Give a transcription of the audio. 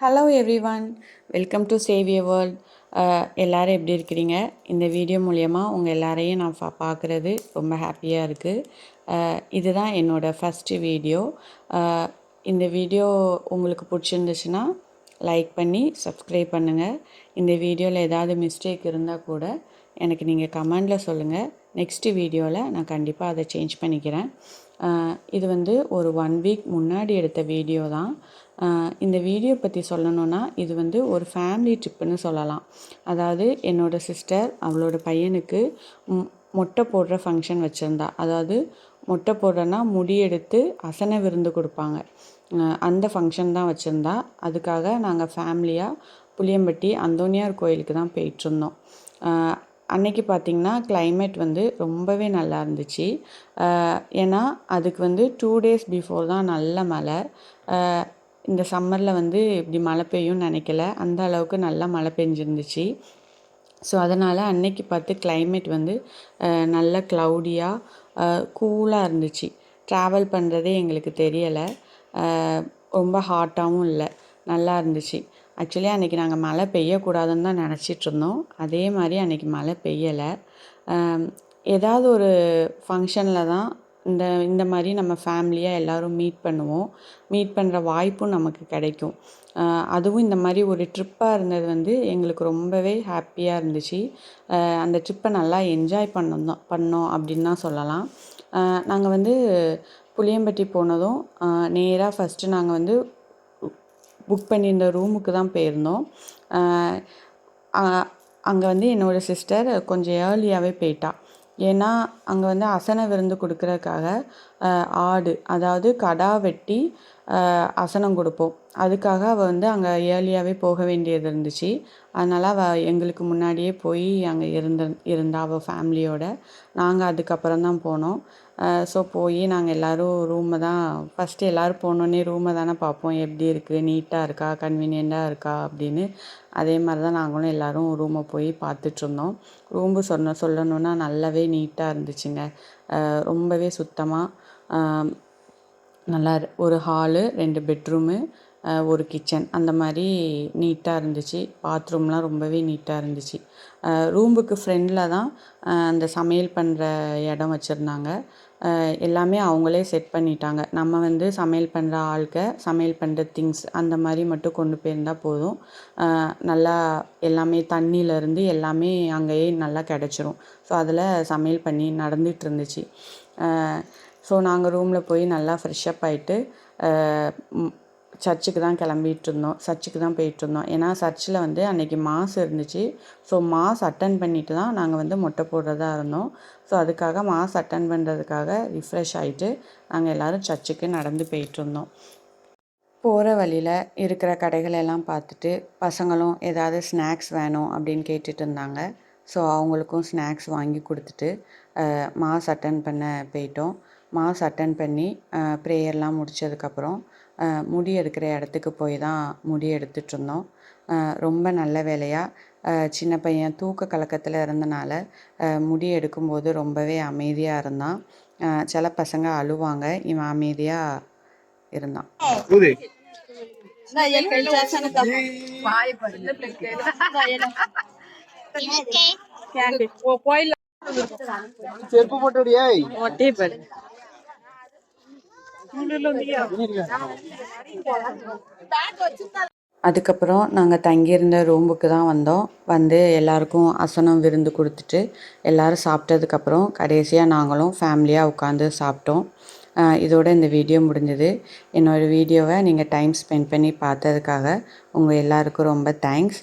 Hello everyone welcome to Saviya world எல்லோரும் எப்படி இருக்கிறீங்க? இந்த வீடியோ மூலயமா உங்கள் எல்லாரையும் நான் பா பார்க்குறது ரொம்ப ஹாப்பியாக இருக்குது uh, இதுதான் என்னோடய ஃபஸ்ட்டு வீடியோ இந்த வீடியோ உங்களுக்கு பிடிச்சிருந்துச்சுன்னா லைக் பண்ணி சப்ஸ்கிரைப் பண்ணுங்கள் இந்த வீடியோவில் ஏதாவது மிஸ்டேக் இருந்தால் கூட எனக்கு நீங்கள் கமெண்டில் சொல்லுங்கள் நெக்ஸ்ட்டு வீடியோவில் நான் கண்டிப்பாக அதை சேஞ்ச் பண்ணிக்கிறேன். இது வந்து ஒரு ஒன் வீக் முன்னாடி எடுத்த வீடியோ தான். இந்த வீடியோ பற்றி சொல்லணுன்னா இது வந்து ஒரு ஃபேமிலி ட்ரிப்புன்னு சொல்லலாம். அதாவது என்னோடய சிஸ்டர் அவளோட பையனுக்கு மொட்டை போடுற ஃபங்க்ஷன் வச்சுருந்தா. அதாவது மொட்டை போடுறன்னா முடி எடுத்து அசன விருந்து கொடுப்பாங்க. அந்த ஃபங்க்ஷன் தான் வச்சுருந்தா. அதுக்காக நாங்கள் ஃபேமிலியாக புளியம்பட்டி அந்தோனியார் கோயிலுக்கு தான் போயிட்டுருந்தோம் அன்னைக்கு பார்த்திங்கன்னா கிளைமேட் வந்து ரொம்பவே நல்லா இருந்துச்சு. ஏன்னா அதுக்கு வந்து டூ டேஸ் பிஃபோர் தான் நல்ல மழை. இந்த சம்மரில் வந்து இப்படி மழை பெய்யும்னு நினைக்கல. அந்த அளவுக்கு நல்லா மழை பெஞ்சிருந்துச்சு. ஸோ அதனால் அன்னைக்கு பார்த்து கிளைமேட் வந்து நல்ல க்ளவுடியாக கூலாக இருந்துச்சு. ட்ராவல் பண்ணுறதே எங்களுக்கு தெரியலை. ரொம்ப ஹாட்டாகவும் இல்லை. நல்லா இருந்துச்சு. ஆக்சுவலி அன்றைக்கி நாங்கள் மழை பெய்யக்கூடாதுன்னு தான் நினச்சிட்ருந்தோம் அதே மாதிரி அன்றைக்கி மழை பெய்யலை. ஏதாவது ஒரு ஃபங்க்ஷனில் தான் இந்த இந்த மாதிரி நம்ம ஃபேமிலியாக எல்லோரும் மீட் பண்ணுவோம். மீட் பண்ணுற வாய்ப்பும் நமக்கு கிடைக்கும். அதுவும் இந்த மாதிரி ஒரு ட்ரிப்பாக இருந்தது வந்து எங்களுக்கு ரொம்பவே ஹாப்பியாக இருந்துச்சு. அந்த ட்ரிப்பை நல்லா என்ஜாய் பண்ணோம் பண்ணோம் அப்படின்னு தான் சொல்லலாம். நாங்கள் வந்து புளியம்பட்டி போனதும் நேராக ஃபஸ்ட்டு நாங்கள் வந்து புக் பண்ணியிருந்த ரூமுக்கு தான் போயிருந்தோம். அங்கே வந்து என்னோடய சிஸ்டர் கொஞ்சம் ஏர்லியாகவே போயிட்டா. ஏன்னா அங்கே வந்து அசன விருந்து கொடுக்குறதுக்காக ஆடு அதாவது கடா வெட்டி அசனம் கொடுப்போம். அதுக்காக அவள் வந்து அங்கே ஏர்லியாகவே போக வேண்டியது இருந்துச்சு. அதனால் அவள் எங்களுக்கு முன்னாடியே போய் அங்கே இருந்த இருந்தா அவள் ஃபேமிலியோட நாங்கள் அதுக்கப்புறம் தான் போனோம். ஸோ போய் நாங்கள் எல்லோரும் ரூமை தான் ஃபஸ்ட்டு எல்லோரும் போனோடனே ரூமை தானே பார்ப்போம். எப்படி இருக்குது நீட்டாக இருக்கா? கன்வீனியண்ட்டாக இருக்கா? அப்படின்னு. அதே மாதிரி தான் நாங்களும் எல்லோரும் ரூமை போய் பார்த்துட்ருந்தோம் ரூம்பு சொன்ன சொல்லணுன்னா நல்லாவே நீட்டாக இருந்துச்சுங்க. ரொம்பவே சுத்தமாக நல்லா ஒரு ஹாலு ரெண்டு பெட்ரூமு ஒரு கிச்சன் அந்த மாதிரி நீட்டாக இருந்துச்சு. பாத்ரூம்லாம் ரொம்பவே நீட்டாக இருந்துச்சு. ரூமுக்கு ஃப்ரெண்டில் தான் அந்த சமையல் பண்ணுற இடம் வச்சுருந்தாங்க. எல்லாமே அவங்களே செட் பண்ணிட்டாங்க. நம்ம வந்து சமையல் பண்ணுற ஆளுக்க சமையல் பண்ணுற திங்ஸ் அந்த மாதிரி மட்டும் கொண்டு போயிருந்தால் போதும். நல்லா எல்லாமே தண்ணியிலேருந்து எல்லாமே அங்கேயே நல்லா கிடச்சிரும். ஸோ அதில் சமையல் பண்ணி நடந்துகிட்டு இருந்துச்சு. ஸோ நாங்கள் ரூமில் போய் நல்லா ஃப்ரெஷ்ஷப் ஆகிட்டு சர்ச்சுக்கு தான் கிளம்பிட்டு இருந்தோம் சர்ச்சுக்கு தான் போயிட்டுருந்தோம். ஏன்னா சர்ச்சில் வந்து அன்றைக்கி மாஸ் இருந்துச்சு. ஸோ மாஸ் அட்டன் பண்ணிட்டு தான் நாங்கள் வந்து மொட்டை போடுறதா இருந்தோம். ஸோ அதுக்காக மாஸ் அட்டன் பண்ணுறதுக்காக ரிஃப்ரெஷ் ஆகிட்டு நாங்கள் எல்லோரும் சர்ச்சுக்கு நடந்து போயிட்டுருந்தோம். போகிற வழியில் இருக்கிற கடைகளெல்லாம் பார்த்துட்டு பசங்களும் ஏதாவது ஸ்நாக்ஸ் வேணும் அப்படின்னு கேட்டுட்டு இருந்தாங்க. ஸோ அவங்களுக்கும் ஸ்நாக்ஸ் வாங்கி கொடுத்துட்டு மாஸ் அட்டன் பண்ண போயிட்டோம். மாஸ் அட்டன் பண்ணி ப்ரேயர்லாம் முடித்ததுக்கப்புறம் முடி எடுக்கிற இடத்துக்கு போய் தான் முடி எடுத்துகிட்ருந்தோம் ரொம்ப நல்ல வேலையாக சின்ன பையன் தூக்க கலக்கத்தில் இருந்தனால முடி எடுக்கும்போது ரொம்பவே அமைதியாக இருந்தான். சில பசங்க அழுவாங்க. இவன் அமைதியாக இருந்தான். செருப்பு போட்டு ஒட்டே படு. அதுக்கப்புறம் நாங்கள் தங்கியிருந்த ரூமுக்கு தான் வந்தோம். வந்து எல்லாருக்கும் அசனம் விருந்து கொடுத்துட்டு எல்லோரும் சாப்பிட்டதுக்கப்புறம் கடைசியாக நாங்களும் ஃபேமிலியாக உட்காந்து சாப்பிட்டோம். இதோட இந்த வீடியோ முடிஞ்சது. என்னோடய வீடியோவை நீங்கள் டைம் ஸ்பெண்ட் பண்ணி பார்த்ததுக்காக உங்கள் எல்லாருக்கும் ரொம்ப தேங்க்ஸ்